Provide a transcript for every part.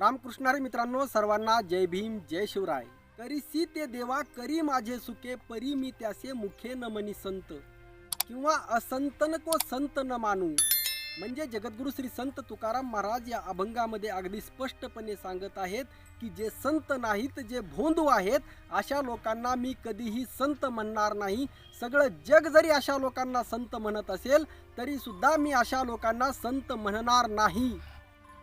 रामकृष्णारे मित्रांनो सर्वांना जय भीम जय शिवराय. करीसी ते देवा करी माझे सुखे परी मी त्यासे मुखे न मनी संत. किंवा असंतन को संत न मानू. म्हणजे जगद्गुरु श्री संत तुकाराम महाराज या अभंगामध्ये अगदी स्पष्टपणे सांगत आहेत की जे संत नाहीत जे भोंदू आहेत अशा लोकांना मी कधीही संत म्हणणार नाही. सगळं जग जरी अशा लोकांना संत म्हणत असेल तरीसुद्धा मी अशा लोकांना संत म्हणणार नाही.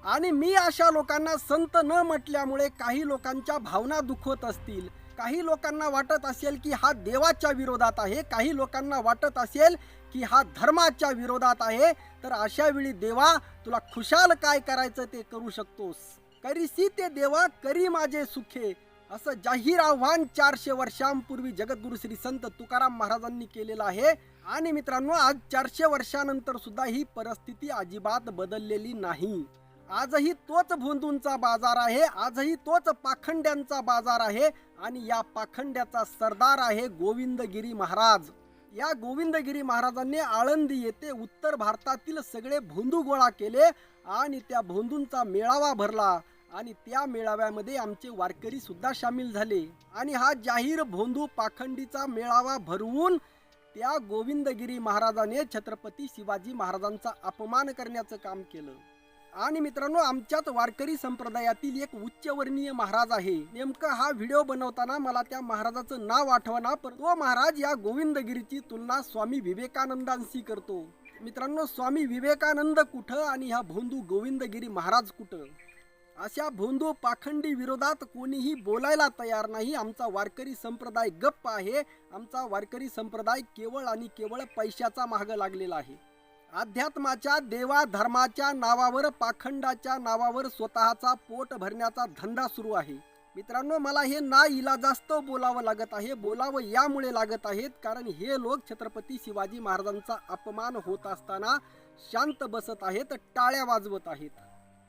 आणि मी अशा लोकांना संत न म्हटल्यामुळे काही लोकांच्या भावना दुखवत असतील काही लोकांना वाटत असेल की हा देवाच्या विरोधात आहे काही लोकांना वाटत असेल की हा धर्माच्या विरोधात आहे तर अशा वेळी देवा तुला खुशाल काय करायचं ते करू शकतोस. करीसी ते देवा करी माझे सुखे. असं जाहीर आव्हान चारशे वर्षांपूर्वी जगद्गुरु श्री संत तुकाराम महाराजांनी केलेलं आहे. आणि मित्रांनो आज चारशे वर्षानंतर सुद्धा ही परिस्थिती अजिबात बदललेली नाही. आजही तोच भोंदूंचा बाजार आहे आजही तोच पाखंड्यांचा बाजार आहे आणि या पाखंड्याचा सरदार आहे गोविंदगिरी महाराज. या गोविंदगिरी महाराजांनी आळंदी येथे उत्तर भारतातील सगळे भोंदू गोळा केले आणि त्या भोंदूंचा मेळावा भरला आणि त्या मेळाव्यामध्ये आमचे वारकरी सुद्धा सामील झाले. आणि हा जाहीर भोंदू पाखंडीचा मेळावा भरवून त्या गोविंदगिरी महाराजाने छत्रपती शिवाजी महाराजांचा अपमान करण्याचं काम केलं. आणि मित्रांनो आमच्याच वारकरी संप्रदायातील एक उच्चवर्णीय महाराज आहे. नेमकं हा व्हिडिओ बनवताना मला त्या महाराजाचं नाव आठवना पण तो महाराज या गोविंदगिरीची तुलना स्वामी विवेकानंदांशी करतो. मित्रांनो स्वामी विवेकानंद कुठं आणि हा भोंदू गोविंदगिरी महाराज कुठं? अशा भोंदू पाखंडी विरोधात कोणीही बोलायला तयार नाही. आमचा वारकरी संप्रदाय गप्प आहे. आमचा वारकरी संप्रदाय केवळ आणि केवळ पैशाचा माग लागलेला आहे. अध्यात्माच्या देवा धर्माच्या नावावर पाखंडाच्या नावावर स्वतःचा पोट भरण्याचा धंदा सुरू आहे. मित्रांनो मला हे ना इलाजास्त बोलावं लागत आहे बोलावं यामुळे लागत आहेत कारण हे लोक छत्रपती शिवाजी महाराजांचा अपमान होत असताना शांत बसत आहेत टाळ्या वाजवत आहेत.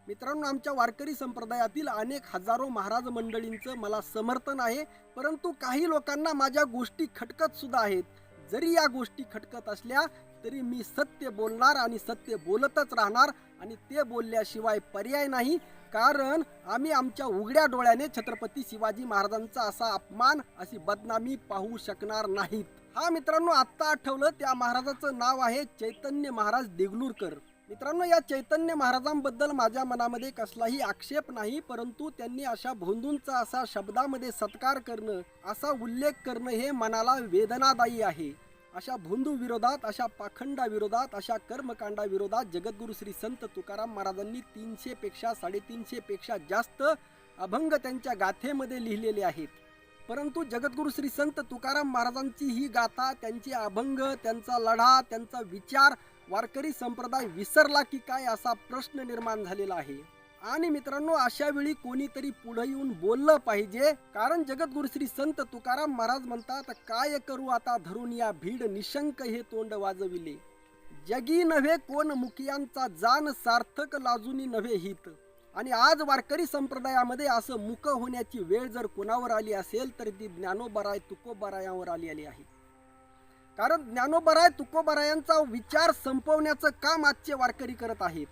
मित्रांनो आमच्या वारकरी संप्रदायातील अनेक हजारो महाराज मंडळींचं मला समर्थन आहे परंतु काही लोकांना माझ्या गोष्टी खटकत सुद्धा आहेत. जरी या गोष्टी खटकत असल्या तरी मी सत्य बोलणार आणि सत्य बोलतच राहणार आणि ते बोलल्याशिवाय पर्याय नाही. कारण आम्ही आमच्या उघड्या डोळ्याने छत्रपती शिवाजी महाराजांचा असा अपमान अशी बदनामी पाहू शकणार नाहीत. हा मित्रांनो आत्ता आठवलं त्या महाराजाचं नाव आहे चैतन्य महाराज देगलूरकर. मित्रांनो या चैतन्य महाराजांबद्दल माझ्या मनामध्ये कसलाही आक्षेप नाही परंतु त्यांनी अशा भोंदूंचा असा शब्दामध्ये सत्कार करणं असा उल्लेख करणं हे मनाला वेदनादायी आहे. अशा भोंदूविरोधात अशा पाखंडाविरोधात अशा कर्मकांडाविरोधात जगद्गुरु श्री संत तुकाराम महाराजांनी तीनशेपेक्षा साडेतीनशेपेक्षा जास्त अभंग त्यांच्या गाथेमध्ये लिहिलेले आहेत. परंतु जगद्गुरु श्री संत तुकाराम महाराजांची ही गाथा त्यांचे अभंग त्यांचा लढा त्यांचा विचार वारकरी संप्रदाय विसरला की काय असा प्रश्न निर्माण झालेला आहे. आणि मित्रांनो अशा वेळी कोणीतरी पुढे येऊन बोललं पाहिजे. कारण जगद्गुरु श्री संत तुकाराम महाराज म्हणतात काय करू आता धरून या भीड निशंक हे तोंड वाजविले. जगी नव्हे कोण मुखियांचा जाण सार्थक लाजुनी नव्हे हित. आणि आज वारकरी संप्रदायामध्ये असं मुक होण्याची वेळ जर कुणावर आली असेल तर ती ज्ञानोबराय तुकोबरायावर आली आली आहे. कारण ज्ञानोबराय तुकोबरायांचा विचार संपवण्याचं काम आजचे वारकरी करत आहेत.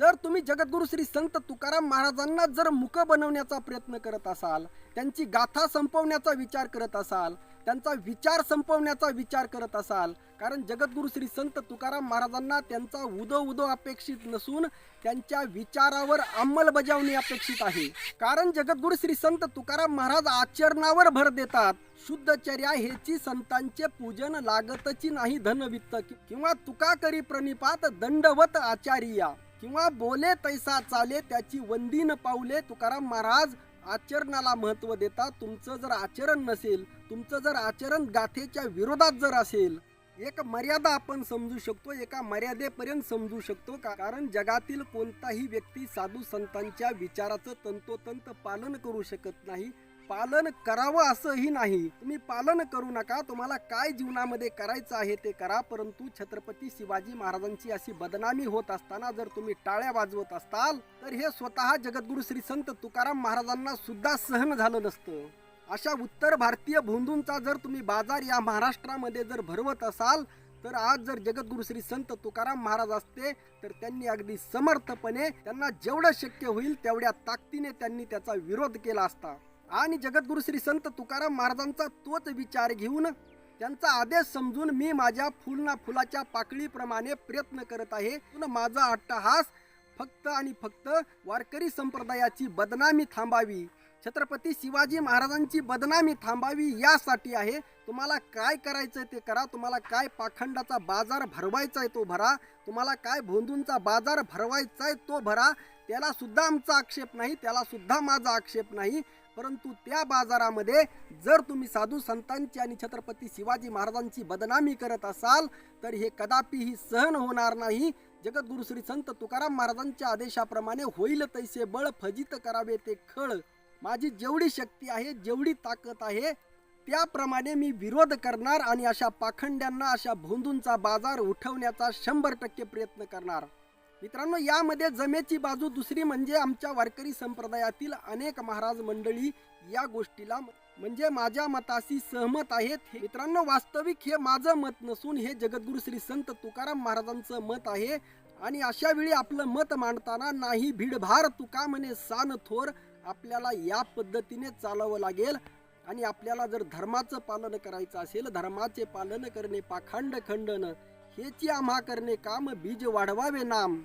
जर तुम्ही जगद्गुरु श्री संत तुकाराम महाराजांना जर मुक बनवण्याचा प्रयत्न करत असाल त्यांची गाथा संपवण्याचा विचार करत असाल त्यांचा विचार संपवण्याचा विचार करत असाल कारण जगद्गुरु श्री संत तुकाराम महाराजांना त्यांचा उदो उदो अपेक्षित नसून त्यांच्या विचारावर अंमलबजावणी अपेक्षित आहे. कारण जगद्गुरु श्री संत तुकाराम महाराज आचरणावर भर देतात. शुद्धचर्या हेची संतांचे पूजन लागतची नाही धनवित्त किंवा तुका करी प्रणिपात दंडवत आचार्या. किंवा बोले तैसा चाले त्याची वंदी न पावले तुकाराम महाराज आचरणाला महत्त्व देतात. तुमचं जर आचरण नसेल तुमचं जर आचरण गाथेच्या विरोधात जर असेल एक मर्यादा आपण समजू शकतो एका मर्यादेपर्यंत समजू शकतो का? कारण जगातील कोणताही व्यक्ती साधू संतांच्या विचाराचं तंतोतंत पालन करू शकत नाही. पालन करावं असंही नाही. तुम्ही पालन करू नका. तुम्हाला काय जीवनामध्ये करायचं आहे ते करा. परंतु छत्रपती शिवाजी महाराजांची अशी बदनामी होत असताना जर तुम्ही टाळ्या वाजवत असताल तर हे स्वतः जगद्गुरु श्री संत तुकाराम महाराजांना सुद्धा सहन झालं नसतं. अशा उत्तर भारतीय भोंदूंचा जर तुम्ही बाजार या महाराष्ट्रामध्ये जर भरवत असाल तर आज जर जगद्गुरु श्री संत तुकाराम महाराज असते तर त्यांनी अगदी समर्थपणे त्यांना जेवढं शक्य होईल तेवढ्या ताकदीने त्यांनी त्याचा विरोध केला असता. आणि जगद्गुरु श्री संत तुकाराम महाराजांचा तोच विचार घेऊन त्यांचा आदेश समजून मी माझ्या फुलना फुलाच्या पाकळीप्रमाणे प्रयत्न करत आहे. माझा अट्टहास फक्त आणि फक्त वारकरी संप्रदायाची बदनामी थांबावी. छत्रपती शिवाजी महाराजांची बदनामी थांबावी यासाठी आहे. तुम्हाला काय करायचं ते करा. तुम्हाला काय पाखंडाचा बाजार भरवायचा आहे तो भरा. तुम्हाला काय भोंदूंचा बाजार भरवायचा आहे तो भरा. त्याला सुद्धा आमचा आक्षेप नाही. त्याला सुद्धा माझा आक्षेप नाही. परंतु त्या बाजारामध्ये जर तुम्ही साधू संतांची आणि छत्रपती शिवाजी महाराजांची बदनामी करत असाल तर हे कदापिही सहन होणार नाही. जगद्गुरु श्री संत तुकाराम महाराजांच्या आदेशाप्रमाणे होईल तैसे बळ फजित करावे ते खळ. माझी जेवढी शक्ती आहे जेवढी ताकद आहे त्याप्रमाणे मी विरोध करणार आणि अशा पाखंड्यांना अशा भोंदूंचा बाजार उठवण्याचा शंभर टक्के प्रयत्न करणार. मित्रांनो यामध्ये जमेची बाजू दुसरी म्हणजे आमच्या वारकरी संप्रदायातील अनेक महाराज मंडळी या गोष्टीला म्हणजे माझ्या मताशी सहमत आहेत. मित्रांनो वास्तविक हे माझं मत नसून हे जगद्गुरु श्री संत तुकाराम महाराजांचं मत आहे. आणि अशा वेळी आपलं मत मांडताना नाही भीडभार तुका म्हणे सान थोर आपल्याला या पद्धतीने चालावं लागेल. आणि आपल्याला जर धर्माचं पालन करायचं असेल धर्माचे पालन करणे पाखंड खंडन हेची आम्हा करणे काम बीज वाढवावे नाम.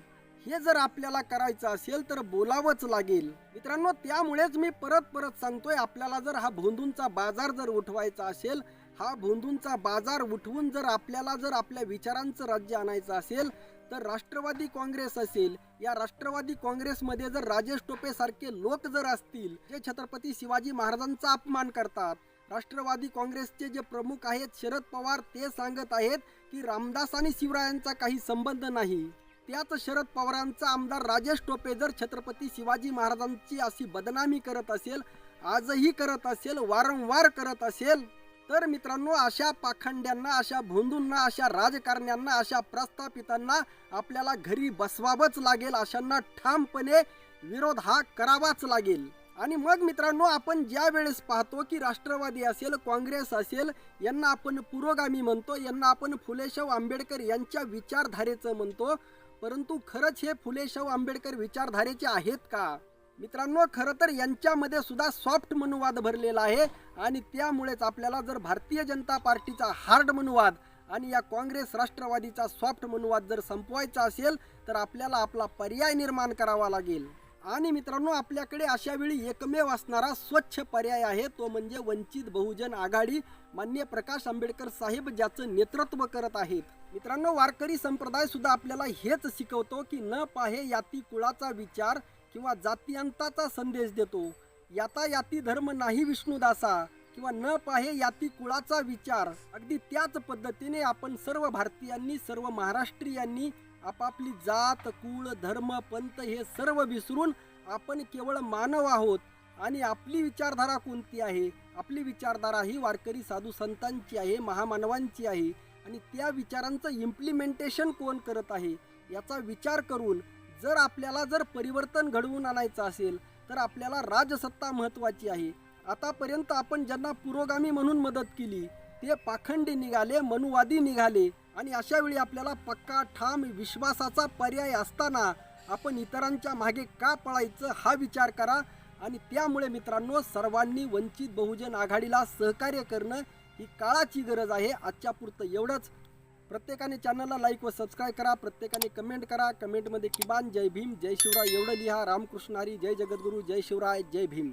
हे जर आपल्याला करायचं असेल तर बोलावंच लागेल. मित्रांनो त्यामुळेच मी परत परत सांगतोय आपल्याला जर हा भोंदूंचा बाजार जर उठवायचा असेल हा भोंदूंचा बाजार उठवून जर आपल्याला जर आपल्या विचारांचं राज्य आणायचं असेल तर राष्ट्रवादी काँग्रेस असेल या राष्ट्रवादी काँग्रेसमध्ये जर राजेश टोपे सारखे लोक जर असतील जे छत्रपती शिवाजी महाराजांचा अपमान करतात राष्ट्रवादी काँग्रेसचे जे प्रमुख आहेत शरद पवार ते सांगत आहेत की रामदास आणि शिवरायांचा काही संबंध नाही. त्याच शरद पवारांचा आमदार राजेश टोपे जर छत्रपती शिवाजी महाराजांची अशी बदनामी करत असेल आजही करत असेल वारंवार करत असेल तर मित्रांनो अशा पाखंड्यांना अशा भोंदूंना अशा राजकारण्यांना अशा प्रस्थापितांना आपल्याला घरी बसवावंच लागेल. अशांना ठामपणे विरोध हा करावाच लागेल. आणि मग मित्रांनो आपण ज्या वेळेस पाहतो की राष्ट्रवादी असेल काँग्रेस असेल यांना आपण पुरोगामी म्हणतो यांना आपण फुलेशाव आंबेडकर यांच्या विचारधारेचं म्हणतो. परंतु खरंच हे फुलेशाव आंबेडकर विचारधारेचे आहेत का? मित्रांनो खरं तर यांच्यामध्ये सुद्धा सॉफ्ट मनुवाद भरलेला आहे आणि त्यामुळेच आपल्याला जर भारतीय जनता पार्टीचा हार्ड मनुवाद आणि या काँग्रेस राष्ट्रवादीचा सॉफ्ट मनुवाद जर संपवायचा असेल तर आपल्याला आपला पर्याय निर्माण करावा लागेल. आणि मित्रांनो आपल्याकडे अशा वेळी एकमेव असणारा स्वच्छ पर्याय आहे तो म्हणजे वंचित बहुजन आघाडी. मान्य प्रकाश आंबेडकर साहेब ज्याचं नेतृत्व करत आहेत. मित्रांनो वारकरी संप्रदाय सुद्धा आपल्याला हेच शिकवतो की न पाहे याती कुळाचा विचार किंवा जातीयांताचा संदेश देतो. याता याती धर्म नाही विष्णुदासा किंवा न पाहे याती कुळाचा विचार. अगदी त्याच पद्धतीने आपण सर्व भारतीयांनी सर्व महाराष्ट्रीयांनी आपापली जात कुळ धर्म पंत हे सर्व विसरून आपण केवळ मानव आहोत आणि आपली विचारधारा कोणती आहे? आपली विचारधारा ही वारकरी साधू संतांची आहे महामानवांची आहे आणि त्या विचारांचं इम्प्लिमेंटेशन कोण करत आहे? याचा विचार करून जर आपल्याला जर परिवर्तन घडवून आणायचं असेल तर आपल्याला राजसत्ता महत्त्वाची आहे. आतापर्यंत आपण ज्यांना पुरोगामी म्हणून मदत केली ते पाखंडी निघाले मनुवादी निघाले. आणि अशा वेळी आपल्याला पक्का ठाम विश्वासाचा पर्याय असताना आपण इतरांच्या मागे का पळायचं हा विचार करा आणि त्यामुळे मित्रांनो सर्वांनी वंचित बहुजन आघाडीला सहकार्य करणं ही काळाची गरज आहे. आजच्या पुरतं एवढंच. प्रत्येकाने चॅनलला लाईक व सबस्क्राईब करा. प्रत्येकाने कमेंट करा. कमेंटमध्ये किमान जय भीम जय शिवराय एवढं लिहा. रामकृष्ण हरी जय जगद्गुरू जय शिवराय जय भीम.